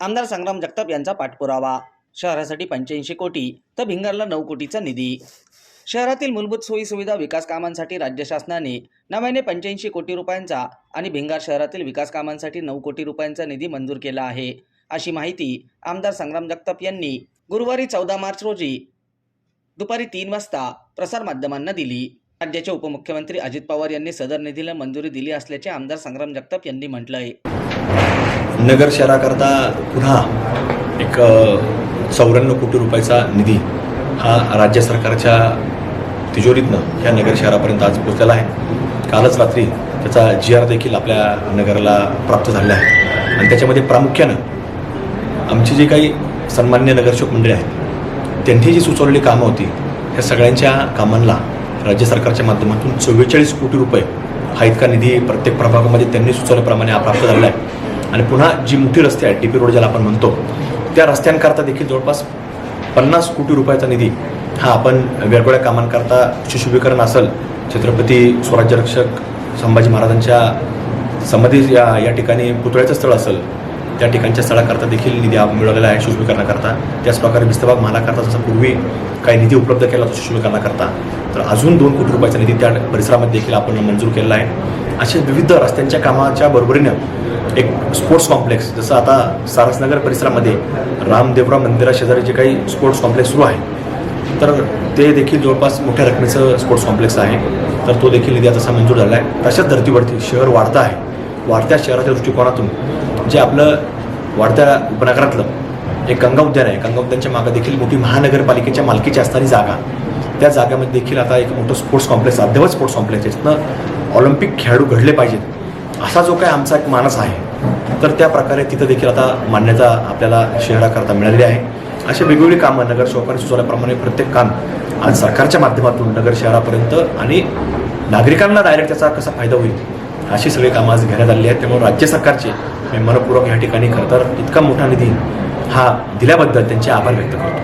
आमदार संग्राम जगताप यांचा पाठपुरावा. शहरासाठी पंच्याऐंशी कोटी तर भिंगरला नऊ कोटीचा निधी. शहरातील मूलभूत सोयीसुविधा विकास कामांसाठी राज्य शासनाने नव्याने पंच्याऐंशी कोटी रुपयांचा आणि भिंगार शहरातील विकास कामांसाठी नऊ कोटी रुपयांचा निधी मंजूर केला आहे. अशी माहिती आमदार संग्राम जगताप यांनी गुरुवारी चौदा मार्च रोजी दुपारी तीन वाजता प्रसारमाध्यमांना दिली. राज्याचे उपमुख्यमंत्री अजित पवार यांनी सदर निधीला मंजुरी दिली असल्याचे आमदार संग्राम जगताप यांनी म्हटलंय. नगर शहराकरता पुन्हा एक चौऱ्याण्णव कोटी रुपयाचा निधी हा राज्य सरकारच्या तिजोरीतनं या नगर शहरापर्यंत आज पोचलेला आहे. कालच रात्री त्याचा जी आर देखील आपल्या नगराला प्राप्त झालेला आहे. आणि त्याच्यामध्ये प्रामुख्यानं आमची जी काही सन्मान्य नगरसेवक मंडळी आहेत त्यांनी जी सुचवलेली कामं होती ह्या सगळ्यांच्या कामांना राज्य सरकारच्या माध्यमातून चव्वेचाळीस कोटी रुपये हा इतका निधी प्रत्येक प्रभागामध्ये त्यांनी सुचवल्याप्रमाणे हा प्राप्त झालेला आहे. आणि पुन्हा जी मोठी रस्ते आहेत डी पी रोड ज्याला आपण म्हणतो त्या रस्त्यांकरता देखील जवळपास पन्नास कोटी रुपयाचा निधी हा आपण वेगवेगळ्या कामांकरता सुशोभीकरण असेल छत्रपती स्वराज्यरक्षक संभाजी महाराजांच्या संबंधित या या ठिकाणी पुतळ्याचं स्थळ असेल त्या ठिकाणच्या स्थळाकरता देखील निधी मिळवलेला आहे सुशोभीकरणाकरता. त्याचप्रकारे विस्तभाग महालाकरता जसं पूर्वी काही निधी उपलब्ध केला होता सुशोभीकरणाकरता तर अजून दोन कोटी रुपयाचा निधी त्या परिसरामध्ये देखील आपण मंजूर केलेला आहे. असे विविध रस्त्यांच्या कामाच्या बरोबरीनं एक स्पोर्ट्स कॉम्प्लेक्स जसं आता सारसनगर परिसरामध्ये रामदेवराव मंदिराशेजारी जे काही स्पोर्ट्स कॉम्प्लेक्स सुरू आहे तर ते देखील जवळपास मोठ्या रकमेचं स्पोर्ट्स कॉम्प्लेक्स आहे. तर तो देखील निधी आता तसा मंजूर झाला आहे. तशाच धर्तीवरती शहर वाढतं आहे. वाढत्या शहराच्या दृष्टिकोनातून जे आपलं वाढत्या उपनगरातलं एक गंगा उद्यान आहे. गंगा उद्यानच्या मागं देखील मोठी महानगरपालिकेच्या मालकीची असणारी जागा. त्या जागेमध्ये देखील आता एक मोठं स्पोर्ट्स कॉम्प्लेक्स अद्ययावत स्पोर्ट्स कॉम्प्लेक्स आहे. जिथनं ऑलिम्पिक खेळाडू घडले पाहिजेत. असा जो काय आमचा एक मानस आहे तर त्या प्रकारे तिथं देखील आता मान्यता आपल्याला शहराकरता मिळालेली आहे. अशी वेगवेगळी कामं नगरसेवकांनी सुचवल्याप्रमाणे प्रत्येक काम आज सरकारच्या माध्यमातून नगर शहरापर्यंत आणि नागरिकांना डायरेक्ट त्याचा कसा फायदा होईल अशी सगळी कामं आज घेण्यात आलेली आहेत. त्यामुळे राज्य सरकारचे मी मनपूर्वक या ठिकाणी खरं तर इतका मोठा निधी हा दिल्याबद्दल त्यांचे आभार व्यक्त करतो.